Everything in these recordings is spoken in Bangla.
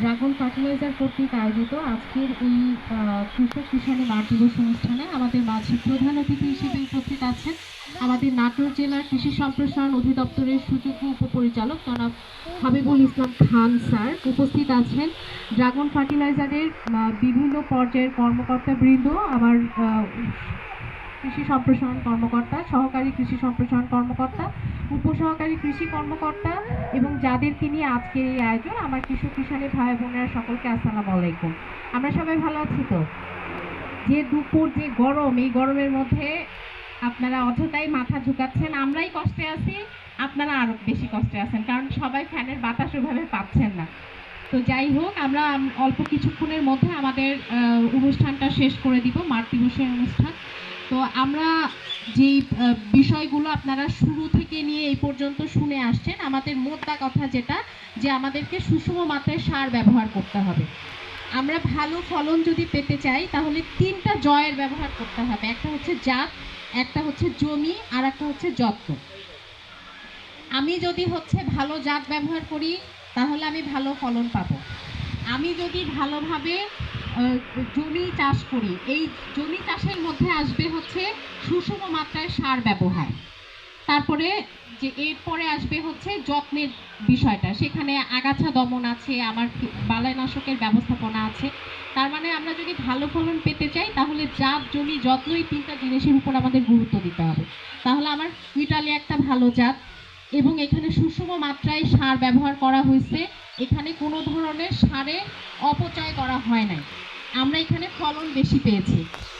ড্রাগন ফার্টিলাইজার কর্তৃক আয়োজিত আজকের এই কৃষক কিষাণী মাঠ দিবস অনুষ্ঠানে আমাদের মাঝে প্রধান অতিথি হিসেবে উপস্থিত আছেন। আমাদের নাটোর জেলার কৃষি সম্প্রসারণ অধিদপ্তরের সুযোগ্য উপপরিচালক জনাব হাবিবুল ইসলাম খান স্যার উপস্থিত আছেন। ড্রাগন ফার্টিলাইজারের বিভিন্ন পর্যায়ের কর্মকর্তা বৃন্দ আমার কৃষি সম্প্রসারণ কর্মকর্তা, সহকারী কৃষি সম্প্রসারণ কর্মকর্তা, উপসহকারী কৃষি কর্মকর্তা এবং যাদেরকে নিয়ে আজকের এই আয়োজন, আমার কৃষক, কিষাণী ভাই বোনেরা সকলকে আসসালামু আলাইকুম। আমরা সবাই ভালো আছি তো? যে দুপুর, যে গরম, এই গরমের মধ্যে আপনারা অযথাই মাথা ঝুঁকাচ্ছেন, আমরাই কষ্টে আছি, আপনারা আরও বেশি কষ্টে আছেন, কারণ সবাই ফ্যানের বাতাস ওভাবে পাচ্ছেন না। তো যাই হোক, আমরা অল্প কিছুক্ষণের মধ্যে আমাদের অনুষ্ঠানটা শেষ করে দিব দিবসের অনুষ্ঠান। তো আমরা যেই বিষয়গুলো আপনারা শুরু থেকে নিয়ে এই পর্যন্ত শুনে আসছেন, আমাদের মোদ্দা কথা যেটা যে আমাদেরকে সুষম মাত্রায় সার ব্যবহার করতে হবে। আমরা ভালো ফলন যদি পেতে চাই, তাহলে তিনটা জয়ের ব্যবহার করতে হবে। একটা হচ্ছে জাত, একটা হচ্ছে জমি, আর একটা হচ্ছে যত্ন। আমি যদি হচ্ছে ভালো জাত ব্যবহার করি, তাহলে আমি ভালো ফলন পাবো। আমি যদি ভালোভাবে জমি চাষ করি। এই জমি চাষের মধ্যে আসবে হচ্ছে সুষম মাত্রায় সার ব্যবহার। তারপরে যে এরপরে আসবে হচ্ছে যত্নের বিষয়টা। সেখানে আগাছা দমন আছে, আমার বালাইনাশকের ব্যবস্থাপনা আছে। তার মানে আমরা যদি ভালো ফলন পেতে চাই, তাহলে জাত, জমি যত্ন এই তিনটা জিনিসের উপর আমাদের গুরুত্ব দিতে হবে। তাহলে আমার কুইটালে একটা ভালো জাত এবং এখানে সুষম মাত্রায় সার ব্যবহার করা হয়েছে। এখানে কোনো ধরনের সারে অপচয় করা হয় নাই। আমরা এখানে ফলন বেশি পেয়েছি।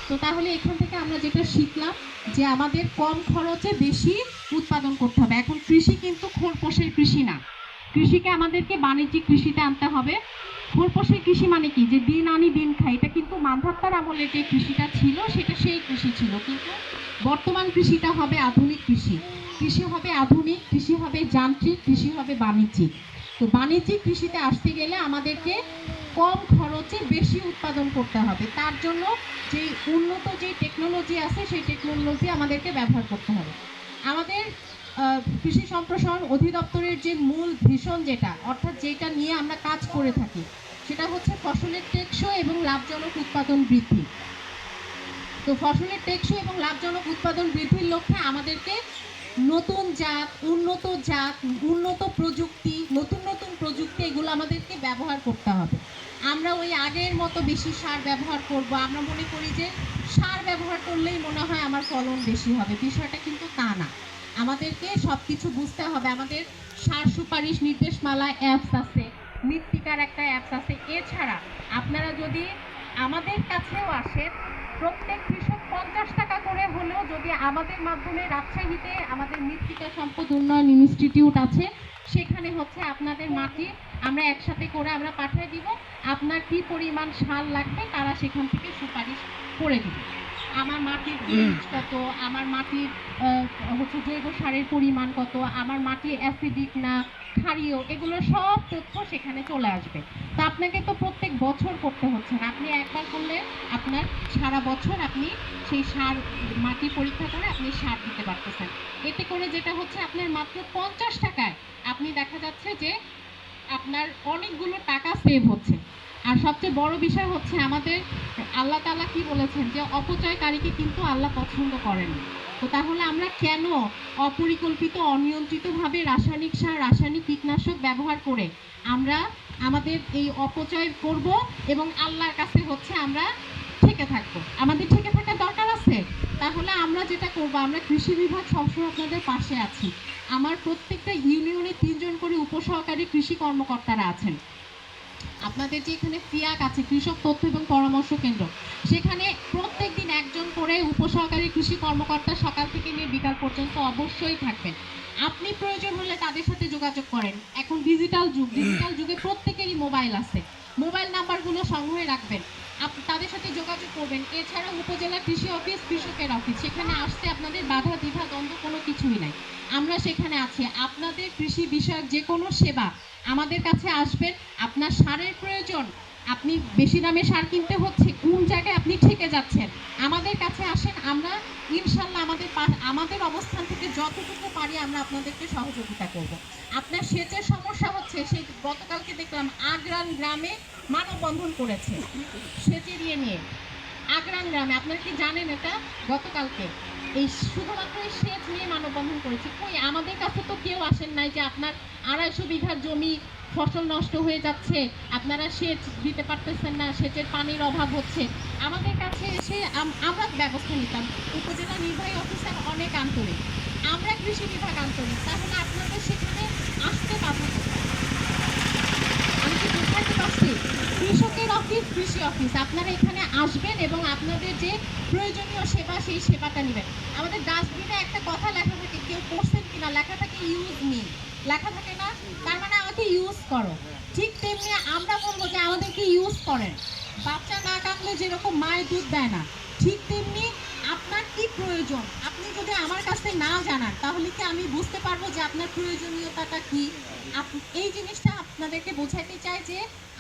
তো তাহলে এখান থেকে আমরা যেটা শিখলাম, যে আমাদের কম খরচে বেশি উৎপাদন করতে হবে। এখন কৃষি কিন্তু খোরপোশের কৃষি না। কৃষিকে আমাদেরকে বাণিজ্যিক কৃষিতে আনতে হবে। খোরপোশের কৃষি মানে কি? যে দিন আনি দিন খাই এটা কিন্তু মান্ধাত্তার আমলে যে কৃষিটা ছিল, সেটা সেই কৃষি ছিল। কিন্তু বর্তমান কৃষিটা হবে আধুনিক কৃষি। কৃষি হবে আধুনিক, কৃষি হবে যান্ত্রিক, কৃষি হবে বাণিজ্যিক। তো বাণিজ্যিক কৃষিতে আসতে গেলে আমাদেরকে কম খরচে বেশি উৎপাদন করতে হবে। তার জন্য যে উন্নত যে টেকনোলজি আছে, সেই টেকনোলজি আমাদেরকে ব্যবহার করতে হবে। আমাদের কৃষি সম্প্রসারণ অধিদপ্তরের যে মূল ভীষণ যেটা, অর্থাৎ যেটা নিয়ে আমরা কাজ করে থাকি, সেটা হচ্ছে ফসলের টেকসই এবং লাভজনক উৎপাদন বৃদ্ধি। তো ফসলের টেকসই এবং লাভজনক উৎপাদন বৃদ্ধির লক্ষ্যে আমাদেরকে নতুন জাত, উন্নত জাত, উন্নত প্রযুক্তি, নতুন নতুন প্রযুক্তি, এগুলো আমাদেরকে ব্যবহার করতে হবে। আমরা ওই আগের মতো বেশি সার ব্যবহার করব। আমরা মনে করি যে সার ব্যবহার করলেই মনে হয় আমার ফলন বেশি হবে। বিষয়টা কিন্তু তা না। আমাদেরকে সব কিছু বুঝতে হবে। আমাদের সার সুপারিশ নির্দেশমালা অ্যাপস আছে, মৃত্তিকার একটা অ্যাপস আছে। এছাড়া আপনারা যদি আমাদের কাছেও আসেন, প্রত্যেক কৃষক পঞ্চাশ টাকা করে হলেও যদি আমাদের মাধ্যমে রাজশাহীতে আমাদের মৃত্তিকা সম্পদ উন্নয়ন ইনস্টিটিউট আছে, সেখানে হচ্ছে আপনাদের মাটি আমরা একসাথে করে আমরা পাঠিয়ে দিব। আপনার কি পরিমাণ সার লাগবে তারা সেখান থেকে সুপারিশ করে দিবে। আমার মাটির কত? আমার মাটির হচ্ছে জৈব সারের পরিমাণ কত? আমার মাটি অ্যাসিডিক না? ক্ষারীয় এগুলো সব তথ্য সেখানে চলে আসবে। তো আপনাকে তো প্রত্যেক বছর করতে হচ্ছে না। আপনি একবার করলে আপনার সারা বছর আপনি সেই সার, মাটি পরীক্ষা করে আপনি সার দিতে পারতেছেন। এতে করে যেটা হচ্ছে আপনার মাত্র পঞ্চাশ টাকায় আপনি দেখা যাচ্ছে যে আপনার অনেকগুলো টাকা সেভ হচ্ছে। আর সবচেয়ে বড় বিষয় হচ্ছে আমাদের আল্লাহ তালা কি বলেছেন যে, অপচয়কারীকে কিন্তু আল্লাহ পছন্দ করেন তো তাহলে আমরা কেন অপরিকল্পিত, অনিয়ন্ত্রিতভাবে রাসায়নিক সার, রাসায়নিক কীটনাশক ব্যবহার করে আমরা আমাদের এই অপচয় করব এবং আল্লাহর কাছে হচ্ছে আমরা থেকে থাকব? আমাদের ঠেকে থাকার দরকার আছে? তাহলে আমরা যেটা করব, আমরা কৃষি বিভাগ সবসময় আপনাদের পাশে আছি। আমার প্রত্যেকটা ইউনিয়নে তিনজন করে উপসহকারী কৃষি কর্মকর্তারা আছেন। আপনাদের যে এখানে ফিয়াক আছে, কৃষক তথ্য এবং পরামর্শ কেন্দ্র, সেখানে করে উপসহকারী কৃষি কর্মকর্তা সকাল থেকে নিয়ে বিকাল পর্যন্ত অবশ্যই থাকবেন। আপনি প্রয়োজন হলে তাদের সাথে যোগাযোগ করেন। এখন ডিজিটাল যুগ ডিজিটাল যুগে প্রত্যেকেরই মোবাইল আছে। মোবাইল নাম্বারগুলো সংগ্রহে রাখবেন। তাদের সাথে যোগাযোগ করবেন। এছাড়া উপজেলা কৃষি অফিস, কৃষকের অফিস। সেখানে আসতে আপনাদের বাধা, দ্বিধা, দ্বন্দ্ব কোনো কিছুই নাই। আমরা সেখানে আছি। আপনাদের কৃষি বিষয়ক যে কোনো সেবা আমাদের কাছে আসবেন আপনার সারের প্রয়োজন। আপনি বেশি দামে সার কিনতে হচ্ছে। কোন জায়গায় আপনি ঠেকে যাচ্ছেন আমাদের কাছে আসেন আমরা ইনশাল্লাহ আমাদের পা- আমাদের অবস্থান থেকে যতটুকু পারি আমরা আপনাদেরকে সহযোগিতা করব। আপনার সেচের সমস্যা হচ্ছে, সে গতকালকে দেখলাম আগ্রান গ্রামে মানববন্ধন করেছে। সেচেরিয়ে নিয়ে। আগ্রান গ্রামে, আপনারা কি জানেন এটা? গতকালকে এই শুধুমাত্র এই সেচ নিয়ে মানববন্ধন করেছে। কই, আমাদের কাছে তো কেউ আসেন নাই যে আপনার আড়াইশো বিঘা জমি ফসল নষ্ট হয়ে যাচ্ছে, আপনারা সেচ দিতে পারতেছেন না, সেচের পানির অভাব হচ্ছে। আমাদের কাছে এসে আমরা ব্যবস্থা নিতাম। উপজেলা নির্বাহী অফিসার অনেক আন্তরিক। আমরা কৃষি বিভাগ আন্তরিক, তাহলে আপনাদের সেখানে আসতে বাধা কি কৃষকের অফিস কৃষি অফিস আপনারা এখানে আসবেন এবং আপনাদের যে প্রয়োজনীয় সেবা, সেই সেবাটা নেবেন। আমাদের ডাস্টবিনে একটা কথা লেখা থাকে, কেউ পড়ছেন কিনা, লেখা থাকে ইউজ মি লেখা থাকে না, তার মানে আমাকে ইউজ করো। ঠিক তেমনি আমরা বলব যে আমাদেরকে ইউজ করেন। বাচ্চা না কাঁদলে যেরকম মায়ের দুধ দেয় না, ঠিক তেমনি আপনার কি প্রয়োজন? যদি আমার কাছে না জানান তাহলে কি আমি বুঝতে পারব যে আপনার প্রয়োজনীয়তাটা কি? এই জিনিসটা আপনাদেরকে বোঝাইতে চাই যে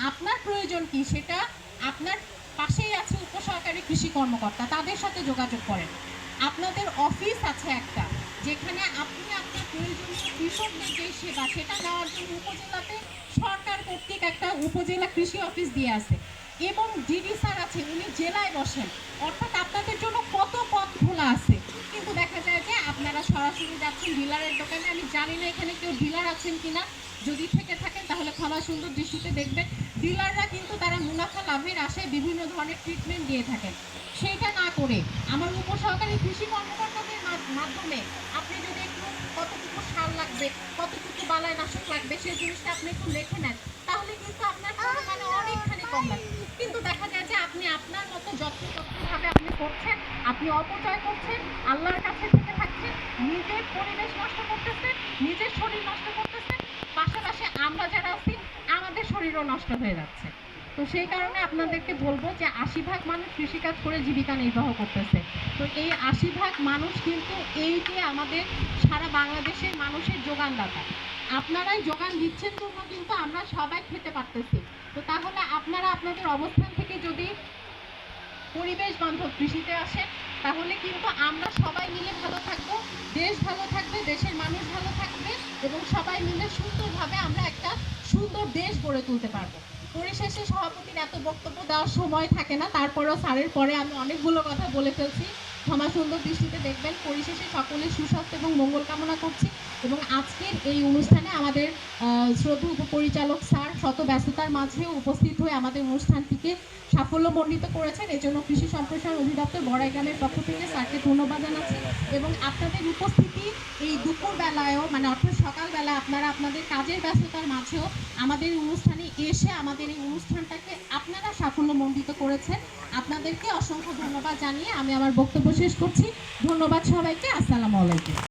আপনার প্রয়োজন কি? সেটা আপনার পাশেই আছে উপসহকারী কৃষি কর্মকর্তা, তাদের সাথে যোগাযোগ করেন। আপনাদের অফিস আছে একটা, যেখানে আপনি আপনার প্রয়োজনীয় কৃষকদের যে সেবা, সেটা নেওয়ার জন্য উপজেলাতে সরকার কর্তৃক একটা উপজেলা কৃষি অফিস দিয়ে আছে। এবং ডিডি স্যার আছে, উনি জেলায় বসেন। অর্থাৎ আপনাদের জন্য কত পথ খোলা আছে কিন্তু দেখা যায় যে আপনারা সরাসরি যাচ্ছেন ডিলারের দোকানে। আমি জানি না এখানে কেউ ডিলার আছেন কিনা। যদি থেকে থাকেন, তাহলে ক্ষমা সুন্দর দৃষ্টিতে দেখবেন। ডিলাররা কিন্তু তারা মুনাফা লাভের আশায় বিভিন্ন ধরনের ট্রিটমেন্ট দিয়ে থাকেন। সেইটা না করে আমার উপসহকারী কৃষি কর্মকর্তাদের মাধ্যমে আপনি যদি একটু কতটুকু সার লাগবে, কতটুকু বালায় নাশক লাগবে, সেই জিনিসটা আপনি একটু লিখে নেন, তাহলে কিন্তু আপনার মানে অনেকখানি কম লাগবে। কিন্তু দেখা যায় যে আপনি আপনার মতো যত্নতত্ত্বভাবে আপনি করছেন, আপনি অপচয় করছেন, আল্লাহর নিজের পরিবেশ নষ্ট করতেছেন নিজের শরীর নষ্ট করতেছেন পাশাপাশি আমরা যারা আছি, আমাদের শরীরও নষ্ট হয়ে যাচ্ছে। তো সেই কারণে আপনাদেরকে বলব যে আশি ভাগ মানুষ কৃষিকাজ করে জীবিকা নির্বাহ করতেছে। তো এই আশি ভাগ মানুষ কিন্তু এই যে আমাদের সারা বাংলাদেশের মানুষের যোগানদাতা, আপনারাই যোগান দিচ্ছেন জন্য কিন্তু আমরা সবাই খেতে পারতেছি। তো তাহলে আপনারা আপনাদের অবস্থান থেকে যদি পরিবেশ বান্ধব কৃষিতে আসেন তাহলে কিন্তু আমরা সবাই মিলে ভালো থাকব, দেশ ভালো থাকবে, দেশের মানুষ ভালো থাকবে এবং সবাই মিলে সুন্দরভাবে আমরা একটা সুন্দর দেশ গড়ে তুলতে পারব। পরিশেষে সভাপতির এত বক্তব্য দেওয়ার সময় থাকে না, তারপরেও স্যারের পরে আমি অনেকগুলো কথা বলে ফেলছি। ক্ষমা সুন্দর দৃষ্টিতে দেখবেন। পরিশেষে সকলের সুস্বাস্থ্য এবং মঙ্গল কামনা করছি এবং আজকের এই অনুষ্ঠানে আমাদের শ্রদ্ধ উপপরিচালক স্যার শত ব্যস্ততার মাঝেও উপস্থিত হয়ে আমাদের অনুষ্ঠানটিকে সাফল্যমণ্ডিত করেছেন। এজন্য কৃষি সম্প্রসারণ অধিদপ্তর বড়াই গ্রামের পক্ষ থেকে স্যারকে ধন্যবাদ জানাচ্ছি এবং আপনাদের উপস্থিতি এই দুপুর বেলায়ও মানে অর্থাৎ সকালবেলা আপনারা আপনাদের কাজের ব্যস্ততার মাঝেও আমাদের অনুষ্ঠানে এসে আমাদের এই অনুষ্ঠানটাকে আপনারা সাফল্যমণ্ডিত করেছেন। আপনাদেরকে অসংখ্য ধন্যবাদ জানিয়ে আমি আমার বক্তব্য শেষ করছি। ধন্যবাদ সবাইকে। আসসালামু আলাইকুম।